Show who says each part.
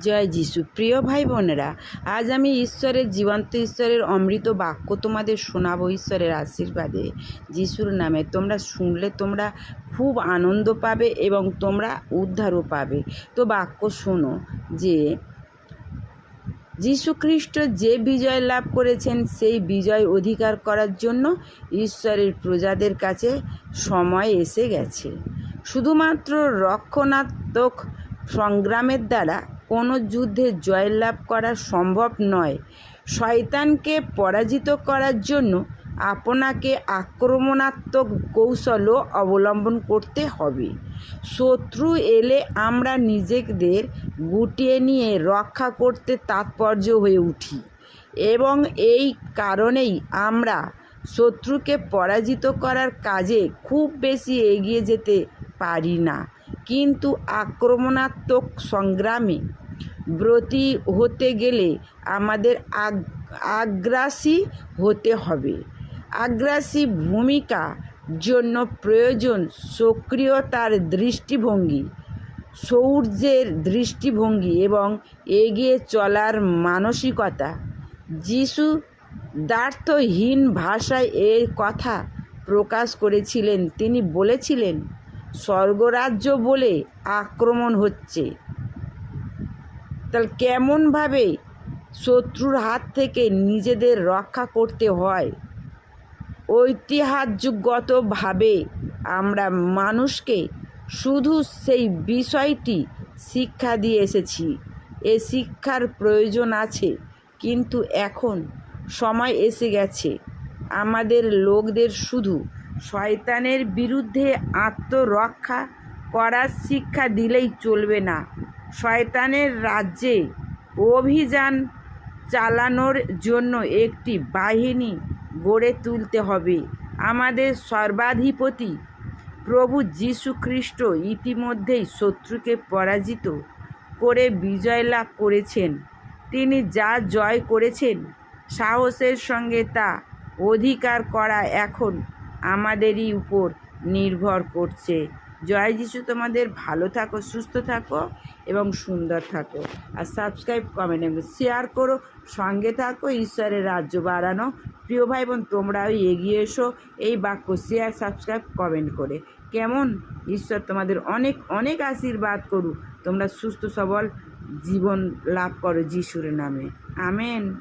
Speaker 1: জয় যিশু। প্রিয় ভাই বোনেরা আজ আমি ঈশ্বরের, জীবন্ত ঈশ্বরের অমৃত বাক্য তোমাদের শোনাবো ঈশ্বরের আশীর্বাদে। যিশুর নামে তোমরা শুনলে তোমরা খুব আনন্দ পাবে এবং তোমরা উদ্ধারও পাবে। তো বাক্য শোনো যে যীশুখ্রিস্ট যে বিজয় লাভ করেছেন, সেই বিজয় অধিকার করার জন্য ঈশ্বরের প্রজাদের কাছে সময় এসে গেছে। শুধুমাত্র রক্ষণাত্মক সংগ্রামের দ্বারা কোনো যুদ্ধে জয়লাভ করা সম্ভব নয়। শয়তানকে পরাজিত করার জন্য আপনাকে আক্রমণাত্মক কৌশলও অবলম্বন করতে হবে। শত্রু এলে আমরা নিজেদের গুটিয়ে নিয়ে রক্ষা করতে তাৎপর্য হয়ে উঠি এবং এই কারণেই আমরা শত্রুকে পরাজিত করার কাজে খুব বেশি এগিয়ে যেতে পারি না। কিন্তু আক্রমণাত্মক সংগ্রামে। ব্রতী হতে গেলে আমাদের আগ আগ্রাসী হতে হবে। আগ্রাসী ভূমিকা জন্য প্রয়োজন সক্রিয়তার দৃষ্টিভঙ্গি শৌর্যের দৃষ্টিভঙ্গি এবং এগিয়ে চলার মানসিকতা। যিশু দ্বার্থহীন ভাষায় এর কথা প্রকাশ করেছিলেন। তিনি বলেছিলেন স্বর্গরাজ্য বলে আক্রমণ হচ্ছে। তাহলে কেমনভাবে শত্রুর হাত থেকে নিজেদের রক্ষা করতে হয়? ঐতিহাসিকগতভাবে আমরা মানুষকে শুধু সেই বিষয়টি শিক্ষা দিয়ে এসেছি। এ শিক্ষার প্রয়োজন আছে, কিন্তু এখন সময় এসে গেছে। আমাদের লোকদের শুধু শয়তানের বিরুদ্ধে আত্মরক্ষা করার শিক্ষা দিলেই চলবে না। শয়তানের রাজ্যে অভিযান চালানোর জন্য একটি বাহিনী গড়ে তুলতে হবে। আমাদের সর্বাধিপতি প্রভু যীশু খ্রিস্ট ইতিমধ্যেই শত্রুকে পরাজিত করে বিজয় লাভ করেছেন। তিনি যা জয় করেছেন, সাহসের সঙ্গে তা অধিকার করা এখন আমাদেরই উপর নির্ভর করছে। জয় যিশু তোমাদের ভালো থাকো, সুস্থ থাকো এবং সুন্দর থাকো। আর সাবস্ক্রাইব কমেন্ট এবং শেয়ার করো। সঙ্গে থাকো, ঈশ্বরের রাজ্য বাড়ানো। প্রিয় ভাই বোন, তোমরাও এগিয়ে এসো। এই বাক্য শেয়ার সাবস্ক্রাইব কমেন্ট করে। কেমন? ঈশ্বর তোমাদের অনেক অনেক আশীর্বাদ করুক। তোমরা সুস্থ, সবল জীবন লাভ করো যিশুর নামে। আমেন।